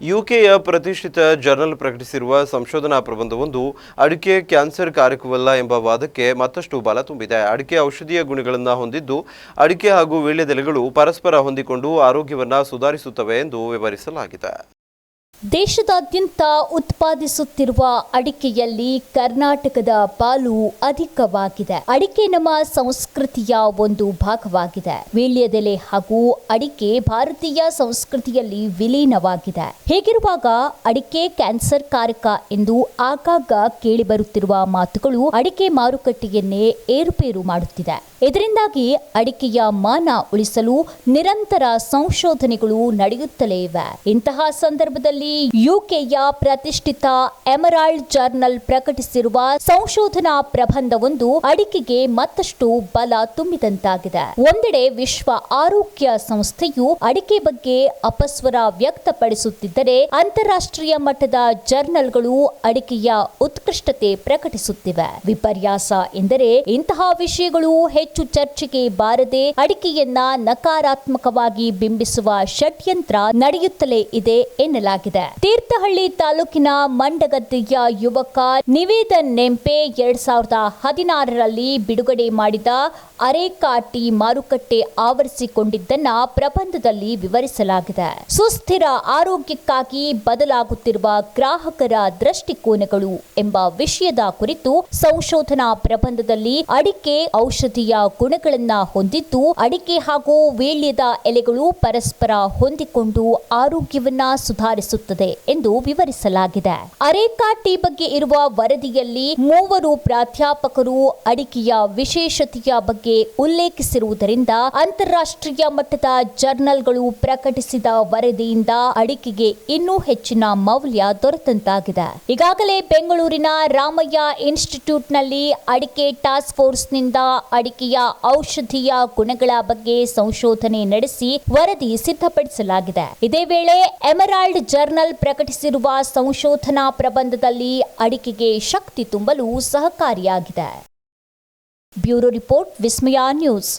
ಯುಕೆಯ ಪ್ರತಿಷ್ಠಿತ ಜರ್ನಲ್ ಪ್ರಕಟಿಸಿರುವ ಸಂಶೋಧನಾ ಪ್ರಬಂಧವೊಂದು ಅಡಿಕೆ ಕ್ಯಾನ್ಸರ್ ಕಾರಕವಲ್ಲ ಎಂಬ ವಾದಕ್ಕೆ ಮತ್ತಷ್ಟು ಬಲ ತುಂಬಿದೆ. ಅಡಿಕೆ ಔಷಧೀಯ ಗುಣಗಳನ್ನು ಹೊಂದಿದ್ದು ಅಡಿಕೆ ಹಾಗೂ ವೀಳ್ಯದೆಲೆಗಳು ಪರಸ್ಪರ ಹೊಂದಿಕೊಂಡು ಆರೋಗ್ಯವನ್ನು ಸುಧಾರಿಸುತ್ತವೆ ಎಂದು ವಿವರಿಸಲಾಗಿದೆ. ದೇಶದಾದ್ಯಂತ ಉತ್ಪಾದಿಸುತ್ತಿರುವ ಅಡಿಕೆಯಲ್ಲಿ ಕರ್ನಾಟಕದ ಪಾಲು ಅಧಿಕವಾಗಿದೆ. ಅಡಿಕೆ ನಮ್ಮ ಸಂಸ್ಕೃತಿಯ ಒಂದು ಭಾಗವಾಗಿದೆ. ವೀಳ್ಯದೆಲೆ ಹಾಗೂ ಅಡಿಕೆ ಭಾರತೀಯ ಸಂಸ್ಕೃತಿಯಲ್ಲಿ ವಿಲೀನವಾಗಿದೆ. ಹೇಗಿರುವಾಗ ಅಡಿಕೆ ಕ್ಯಾನ್ಸರ್ ಕಾರಕ ಎಂದು ಆಗಾಗ ಕೇಳಿಬರುತ್ತಿರುವ ಮಾತುಗಳು ಅಡಿಕೆ ಮಾರುಕಟ್ಟೆಯನ್ನೇ ಏರುಪೇರು ಮಾಡುತ್ತಿದೆ. ಇದರಿಂದಾಗಿ ಅಡಿಕೆಯ ಮಾನ ಉಳಿಸಲು ನಿರಂತರ ಸಂಶೋಧನೆಗಳು ನಡೆಯುತ್ತಲೇ ಇವೆ. ಇಂತಹ ಸಂದರ್ಭದಲ್ಲಿ ಯುಕೆಯ ಪ್ರತಿಷ್ಠಿತ ಎಮರಾಲ್ಡ್ ಜರ್ನಲ್ ಪ್ರಕಟಿಸಿರುವ ಸಂಶೋಧನಾ ಪ್ರಬಂಧವೊಂದು ಅಡಿಕೆಗೆ ಮತ್ತಷ್ಟು ಬಲ ತುಂಬಿದಂತಾಗಿದೆ. ಒಂದೆಡೆ ವಿಶ್ವ ಆರೋಗ್ಯ ಸಂಸ್ಥೆಯು ಅಡಿಕೆ ಬಗ್ಗೆ ಅಪಸ್ವರ ವ್ಯಕ್ತಪಡಿಸುತ್ತಿದ್ದರೆ ಅಂತಾರಾಷ್ಟ್ರೀಯ ಮಟ್ಟದ ಜರ್ನಲ್ಗಳು ಅಡಿಕೆಯ ಉತ್ಕೃಷ್ಟತೆ ಪ್ರಕಟಿಸುತ್ತಿವೆ. ವಿಪರ್ಯಾಸ ಎಂದರೆ ಇಂತಹ ವಿಷಯಗಳು ಹೆಚ್ಚು ಚರ್ಚೆಗೆ ಬಾರದೆ ಅಡಿಕೆಯನ್ನ ನಕಾರಾತ್ಮಕವಾಗಿ ಬಿಂಬಿಸುವ ಷಡ್ಯಂತ್ರ ನಡೆಯುತ್ತಲೇ ಇದೆ ಎನ್ನಲಾಗಿದೆ. ತೀರ್ಥಹಳ್ಳಿ ತಾಲೂಕಿನ ಮಂಡಗದ್ದೆಯ ಯುವಕ ನಿವೇದನ್ ನೆಂಪೆ ಎರಡ್ ಸಾವಿರದ ಹದಿನಾರರಲ್ಲಿ ಬಿಡುಗಡೆ ಮಾಡಿದ ಅರೆಕಾಟಿ ಮಾರುಕಟ್ಟೆ ಆವರಿಸಿಕೊಂಡಿದ್ದನ್ನ ಪ್ರಬಂಧದಲ್ಲಿ ವಿವರಿಸಲಾಗಿದೆ. ಸುಸ್ಥಿರ ಆರೋಗ್ಯಕ್ಕಾಗಿ ಬದಲಾಗುತ್ತಿರುವ ಗ್ರಾಹಕರ ದೃಷ್ಟಿಕೋನಗಳು ಎಂಬ ವಿಷಯದ ಕುರಿತು ಸಂಶೋಧನಾ ಪ್ರಬಂಧದಲ್ಲಿ ಅಡಿಕೆ ಔಷಧೀಯ ಗುಣಗಳನ್ನ ಹೊಂದಿದ್ದು, ಅಡಿಕೆ ಹಾಗೂ ವೀಳ್ಯದ ಎಲೆಗಳು ಪರಸ್ಪರ ಹೊಂದಿಕೊಂಡು ಆರೋಗ್ಯವನ್ನ ಎಂದು ವಿವರಿಸಲಾಗಿದೆ. ಅರೇಕಾ ಅರೇಕಾಟಿ ಬಗ್ಗೆ ಇರುವ ವರದಿಯಲ್ಲಿ ಮೂವರು ಪ್ರಾಧ್ಯಾಪಕರು ಅಡಿಕೆಯ ವಿಶೇಷತೆಯ ಬಗ್ಗೆ ಉಲ್ಲೇಖಿಸಿರುವುದರಿಂದ ಅಂತಾರಾಷ್ಟ್ರೀಯ ಮಟ್ಟದ ಜರ್ನಲ್ಗಳು ಪ್ರಕಟಿಸಿದ ವರದಿಯಿಂದ ಅಡಿಕೆಗೆ ಇನ್ನೂ ಹೆಚ್ಚಿನ ಮೌಲ್ಯ ದೊರೆತಂತಾಗಿದೆ. ಈಗಾಗಲೇ ಬೆಂಗಳೂರಿನ ರಾಮಯ್ಯ ಇನ್ಸ್ಟಿಟ್ಯೂಟ್ನಲ್ಲಿ ಅಡಿಕೆ ಟಾಸ್ಕ್ ಫೋರ್ಸ್ನಿಂದ ಅಡಿಕೆಯ ಔಷಧೀಯ ಗುಣಗಳ ಬಗ್ಗೆ ಸಂಶೋಧನೆ ನಡೆಸಿ ವರದಿ ಸಿದ್ಧಪಡಿಸಲಾಗಿದೆ. ಇದೇ ವೇಳೆ ಎಮರಾಲ್ಡ್ ಜರ್ನಲ್ ಪ್ರಕಟಿಸಿರುವ ಸಂಶೋಧನಾ ಪ್ರಬಂಧದಲ್ಲಿ ಅಡಿಕೆಗೆ ಶಕ್ತಿ ತುಂಬಲು ಸಹಕಾರಿಯಾಗಿದೆ. Bureau report Vismaya news.